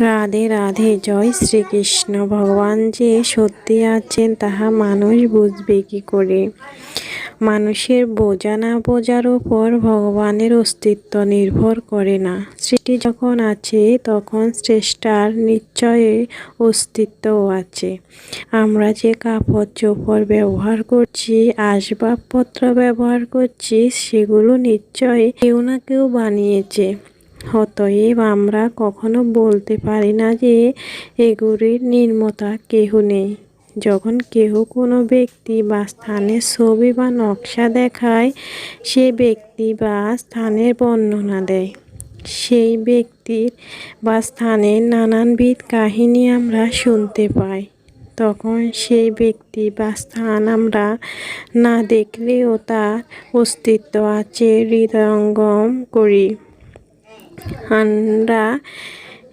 রাধে রাধে, জয় শ্রীকৃষ্ণ। ভগবান যে সত্যি আছেন, তাহা মানুষ বুঝবে কি করে? মানুষের বোঝা না বোঝার উপর ভগবানের অস্তিত্ব নির্ভর করে না। সৃষ্টি যখন আছে, তখন শ্রেষ্ঠার নিশ্চয়ই অস্তিত্বও আছে। আমরা যে কাপড় চোপড় ব্যবহার করছি, আসবাবপত্র ব্যবহার করছি, সেগুলো নিশ্চয়ই কেউ না কেউ বানিয়েছে। অতএব আমরা কখনো বলতে পারি না যে এগুলির নির্মতা কেহ নেই। যখন কেহ কোনো ব্যক্তি বা স্থানের ছবি বা নকশা দেখায়, সে ব্যক্তি বা স্থানের বর্ণনা দেয়। সেই ব্যক্তির বা স্থানের নানানবিধ কাহিনী আমরা শুনতে পাই। তখন সেই ব্যক্তি বা স্থান আমরা না দেখলেও তার অস্তিত্ব আছে, হৃদয়ঙ্গম করি। আমরা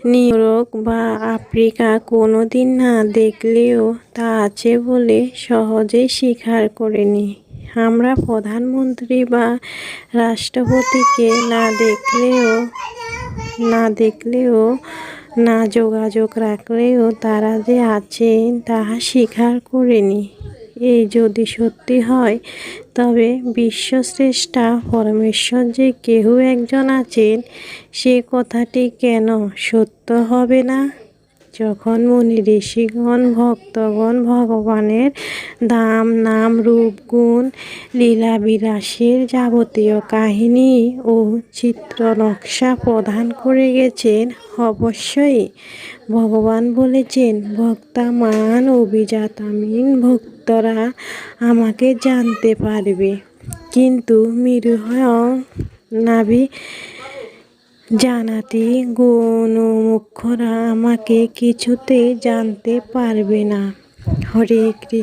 নিউইয়র্ক বা আফ্রিকা কোনো দিন না দেখলেও তা আছে বলে সহজেই স্বীকার করে নিই আমরা প্রধানমন্ত্রী বা রাষ্ট্রপতিকে না দেখলেও না দেখলেও, না যোগাযোগ রাখলেও তারা যে আছেন তাহা স্বীকার করে নিই এই যদি সত্যি হয়, তবে বিশ্বশ্রেষ্ঠা পরমেশ্বর যে কেহ একজন আছেন, সে কথাটি কেন সত্য হবে না? যখন মুনি ঋষিগণ, ভক্তগণ, ভগবানের দাম, নাম, রূপ, গুণ, লীলাবিলাসের যাবতীয় কাহিনী ও চিত্র নকশা প্রদান করে গেছেন, অবশ্যই ভগবান বলেছেন ভক্তামান অভিজাতামিন, ভক্তরা আমাকে জানতে পারবে। কিন্তু মৃহয়ং নাভি জানাতি গুণমুখরা আমাকে কিছুতে জানতে পারবে না। হরে কৃষ্ণ।